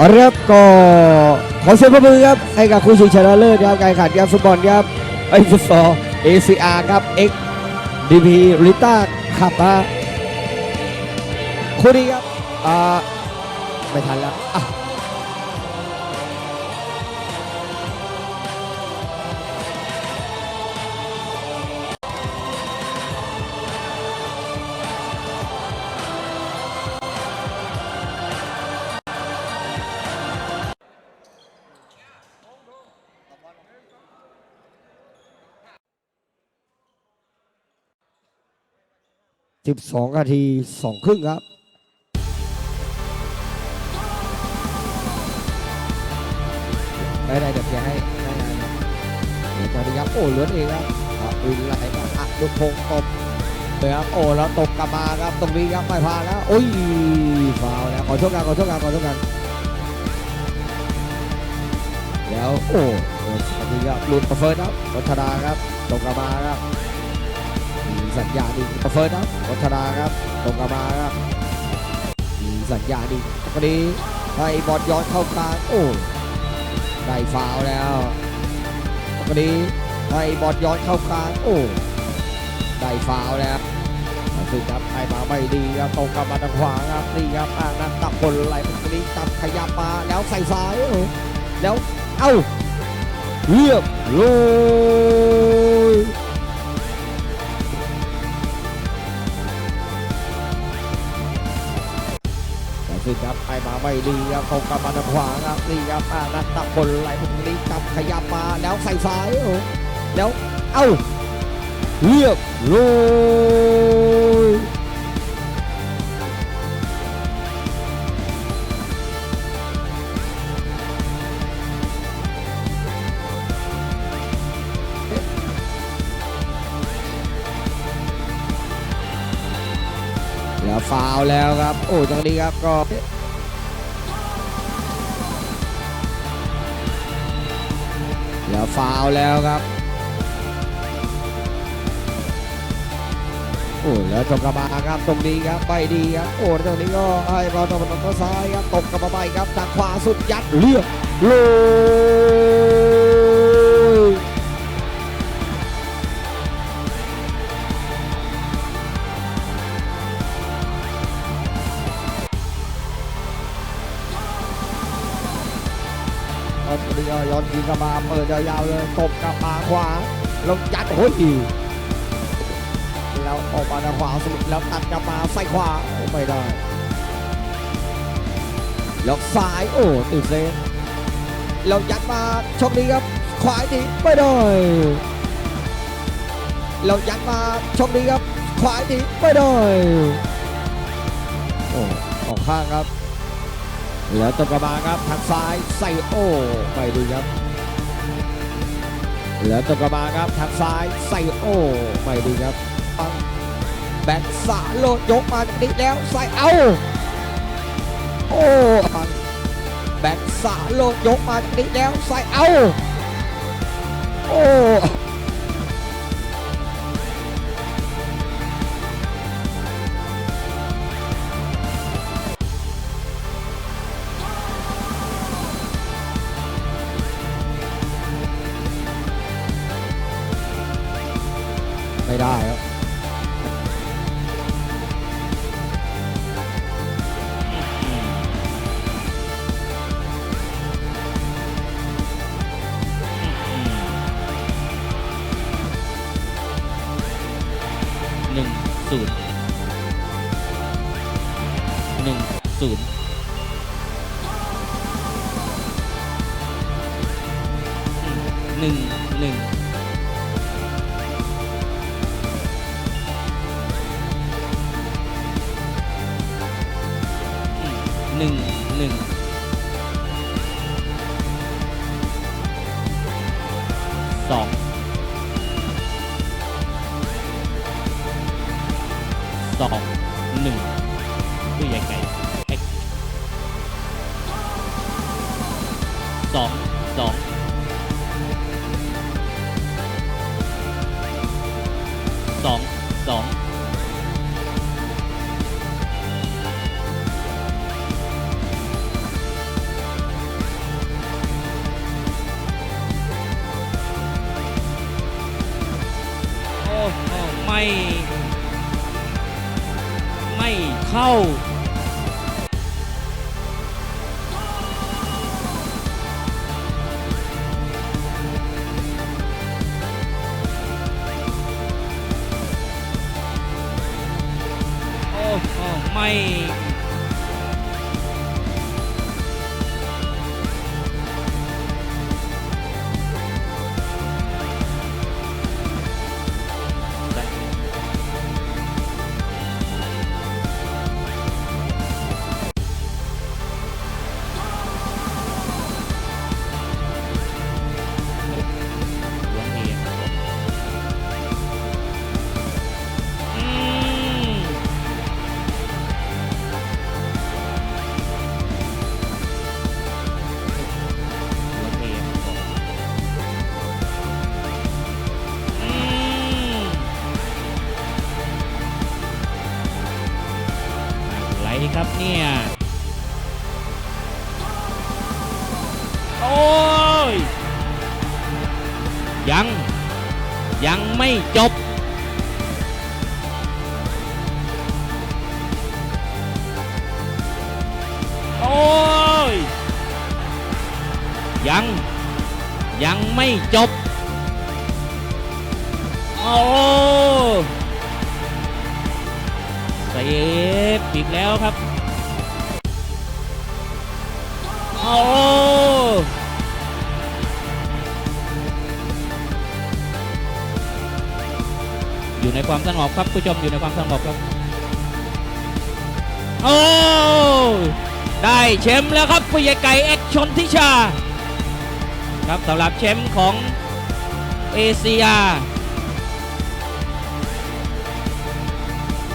เอาละครับก็ขอเสียงปรบมือครับให้กับคู่ชิงชนะเลิศครับการแข่งขันครับฟุตบอลครับไอ้ฟุตซอล ACR ครับ X DP ริต้าขับมาคู่นี้ครับอ่าไม่ทันแล้วอะ 12นาที2ครึ่งครับได้ได้เดี๋ยวเคลียร์ให้ได้ได้ได้เดี๋ยวจะดีครับโอ้เลือนเองครับครับวินไหลมาอัดลูกพงตบเลยครับโอ้แล้วตบกลับมาครับตรงนี้ครับไม่พาแล้วโอ้ยฟาวล์แล้วขอโทษกันขอโทษกันขอโทษกันแล้วโอ้โอ้สวัสดีครับลุดประเฟิร์นครับวัฒนาครับตรงกลับมาครับ สัญญาดีประเฟิร์นครับวัฒนาครับตรงกลับมาครับมีสัญญาดีตรงนี้ให้บอลย้อนเข้ากลางโอ้ได้ฟาวแล้วตรงนี้ให้บอลย้อนเข้ากลางโอ้ได้ฟาวแล้วซึ่งครับให้มาไม่ดีครับตรงกลับมาทางขวาครับนี่ครับอ่านักตะพลไหลตรงนี้จับขยับมาแล้วใส่ซ้ายแล้วเอ้าเรียบร้อย ไปมาไม่ดีครับตรงกลับมาทางขวาครับนี่ครับอ่านักตะพลไหลตรงนี้จับขยับมาแล้วใส่ซ้ายโอ้แล้วเอ้าเรียบร้อยแล้วฟาวแล้วครับ โอ้จังนี้ครับก็ ฟาวแล้วครับโอ้แล้วตรงกระบาครับตรงนี้ครับไปดีครับโอ้ตรงนี้ก็ให้บอลตบบอลซ้ายครับตกกระบาไปครับจากขวาสุดยัดเรียบร้อ ย้อนยิงกระบาเปิดยาวๆเลยตบกระบาขวาลงยัดโอ้ยแล้วออกมาทางขวาสุดแล้วตัดกลับมาใส่ขวาไม่ได้แล้วซ้ายโอ้ติดเซฟแล้วยัดมาช่องนี้ครับ ขวาดีไม่ได้แล้วยัดมาช่องนี้ครับ ขวาดีไม่ได้โอ้ออกข้างครับ แล้วตกกลับมาครับทางซ้ายใสโอไม่ดีครับ แล้วตกกลับมาครับทางซ้ายใสโอไม่ดีครับแบ็กสาโลดยกมาจากนี้แล้วใส่เอาโอ้แบ็กสาโลดยกมาจากนี้แล้วใส่เอาโอ้ ไม่ได้ครับหนึ่งศูนย์หนึ่งศูนย์หนึ่งหนึ่ง หนึ่งหนึ่งสองสองหนึ่งผู้ใหญ่ไก่เอ็กสองสอง เข้า โอ้โอ้ไม่ ครับเนี่ย โอ้ย ยัง ยังไม่จบ โอ้ย ยัง ยังไม่จบ โอ้ ฟอีกแล้วครับ โอ้อยู่ในความสงบครับผู้ชมอยู่ในความสงบครับ โอ้ได้แชมป์แล้วครับผู้ใหญ่ไก่เอ็กชนทิชา ครับสำหรับแชมป์ของเอเชีย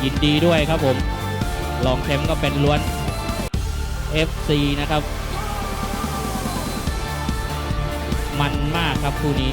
ยินดีด้วยครับผม รองแชมป์ก็เป็นล้วน FC นะครับ มันมากครับคู่นี้